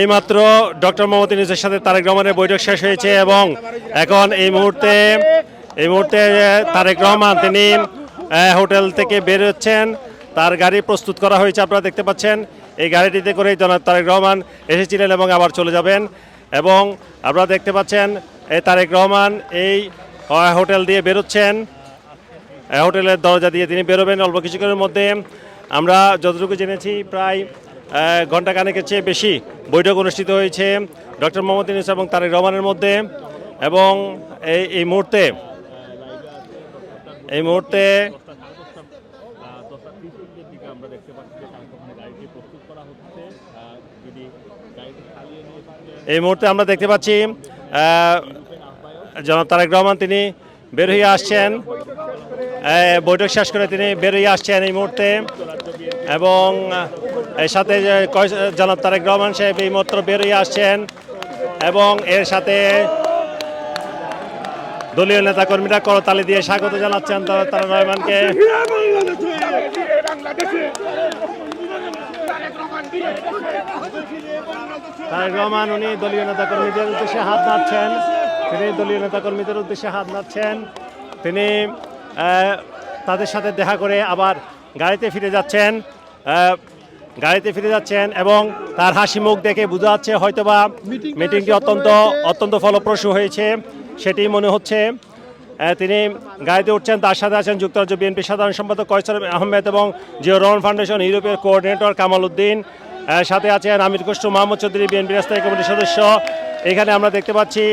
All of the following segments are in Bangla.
এইমাত্র ডক্টর মোহাম্মদ ইউনুসের সাথে তারেক রহমানের বৈঠক শেষ হয়েছে এবং এখন এই মুহূর্তে এই মুহূর্তে তারেক রহমান, তিনি হোটেল থেকে বের হচ্ছেন। তার গাড়ি প্রস্তুত করা হয়েছে, আপনারা দেখতে পাচ্ছেন। এই গাড়িটিতে করে জনাব তারেক রহমান এসেছিলেন এবং আবার চলে যাবেন। এবং আপনারা দেখতে পাচ্ছেন এই তারেক রহমান এই হোটেল দিয়ে বেরোচ্ছেন হোটেলের দরজা দিয়ে তিনি বেরোবেন অল্প কিছুক্ষণের মধ্যে। আমরা যতটুকু জেনেছি, প্রায় ঘণ্টাখানেকের চেয়ে বেশি বৈঠক অনুষ্ঠিত হয়েছে ডক্টর মোহাম্মদ ইউনুস এবং তারেক রহমানের মধ্যে এবং এই এই মুহূর্তে এই মুহূর্তে এই মুহূর্তে আমরা দেখতে পাচ্ছি জনাব তারেক রহমান, তিনি বের হয়ে আসছেন। বৈঠক শেষ করে তিনি বেরিয়ে আসছেন এই মুহূর্তে। এবং এর সাথে জনাব তারেক রহমান সাহেব এই মাত্র বের হয়ে আসছেন। এবং এর সাথে দলীয় নেতাকর্মীরা করতালি দিয়ে স্বাগত জানাচ্ছেন তারা- তারেক রহমানকে। তারেক রহমান, উনি দলীয় নেতাকর্মীদের উদ্দেশ্যে হাত নাড়ছেন। তিনি দলীয় নেতাকর্মীদের উদ্দেশ্যে হাত নাড়ছেন। তিনি তাদের সাথে দেখা করে আবার গাড়িতে ফিরে যাচ্ছেন গাড়িতে ফিরে যাচ্ছেন এবং তার হাসি মুখ দেখে বোঝা যাচ্ছে হয়তোবা মিটিংটি অত্যন্ত অত্যন্ত ফলপ্রসূ হয়েছে সেটি মনে হচ্ছে। তিনি গাড়িতে উঠছেন তার সাথে আছেন যুক্তরাজ্য বিএনপি সাধারণ সম্পাদক কয়সর আহমেদ এবং জিও রহমান ফাউন্ডেশন ইউরোপের কোঅর্ডিনেটর কামাল উদ্দিন। সাথে আছেন আমির খসরু মোহাম্মদ চৌধুরী বিএনপির স্থায়ী কমিটির সদস্য এখানে আমরা দেখতে পাচ্ছি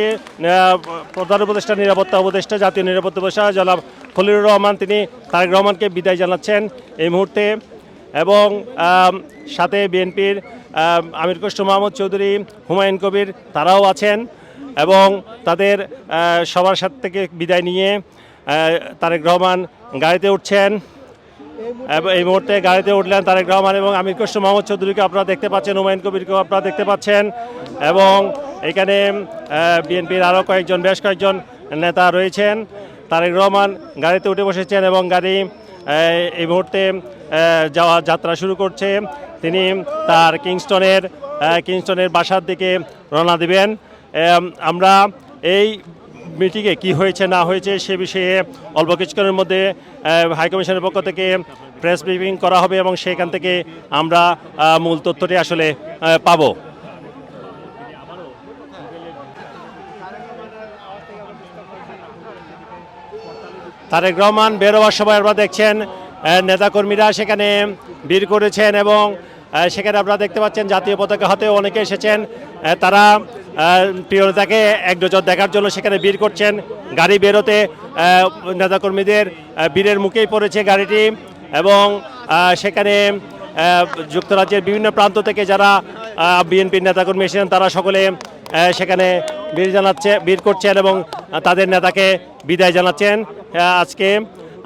প্রধান উপদেষ্টা, নিরাপত্তা উপদেষ্টা, জাতীয় নিরাপত্তা উপদেষ্টা, জনাব খলিলুর রহমান। তিনি তারেক রহমানকে বিদায় জানাচ্ছেন এই মুহূর্তে। এবং সাথে বিএনপির আমির খসরু মোহাম্মদ চৌধুরী, হুমায়ুন কবির, তারাও আছেন। এবং তাদের সবার সাথে থেকে বিদায় নিয়ে তারেক রহমান গাড়িতে উঠছেন। এই মুহূর্তে গাড়িতে উঠলেন তারেক রহমান এবং আমির খসরু মোহাম্মদ চৌধুরীকে আপনারা দেখতে পাচ্ছেন, হুমায়ুন কবিরকেও আপনারা দেখতে পাচ্ছেন। এবং এখানে বিএনপির আরও কয়েকজন, বেশ কয়েকজন নেতা রয়েছেন। তারেক রহমান গাড়িতে উঠে বসেছেন এবং গাড়ি এই মুহূর্তে যাওয়া, যাত্রা শুরু করছে। তিনি তার কিংস্টনের কিংস্টনের বাসার দিকে রওনা দিবেন। আমরা এই মিটিংয়ে কি হয়েছে, না হয়েছে সে বিষয়ে অল্প কিছুক্ষণের মধ্যে হাইকমিশনের পক্ষ থেকে প্রেস ব্রিফিং করা হবে এবং সেখান থেকে আমরা মূল তথ্যটি আসলে পাবো। তারেক রহমান বেরোবার সময় আপনারা দেখছেন নেতাকর্মীরা সেখানে ভিড় করেছেন এবং সেখানে আপনারা দেখতে পাচ্ছেন জাতীয় পতাকা হাতে অনেকে এসেছেন। তারা প্রিয় নেতাকে এক নজর দেখার জন্য সেখানে ভিড় করছেন। গাড়ি বেরোতে নেতাকর্মীদের ভিড়ের মুখেই পড়েছে গাড়িটি এবং সেখানে যুক্তরাজ্যের বিভিন্ন প্রান্ত থেকে যারা বিএনপির নেতাকর্মী এসেছেন, তারা সকলে সেখানে বীর জানাচ্ছে বীর করছেন এবং তাদের নেতাকে বিদায় জানাচ্ছেন। আজকে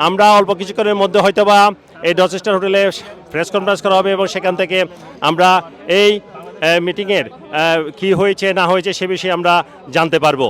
আমরা অল্প কিছুক্ষণের মধ্যে হয়তো বা এই ডচেস্টার হোটেলে প্রেস কনফারেন্স করা হবে এবং সেখান থেকে আমরা এই মিটিংয়ের কি হয়েছে, না হয়েছে সে বিষয়ে আমরা জানতে পারব।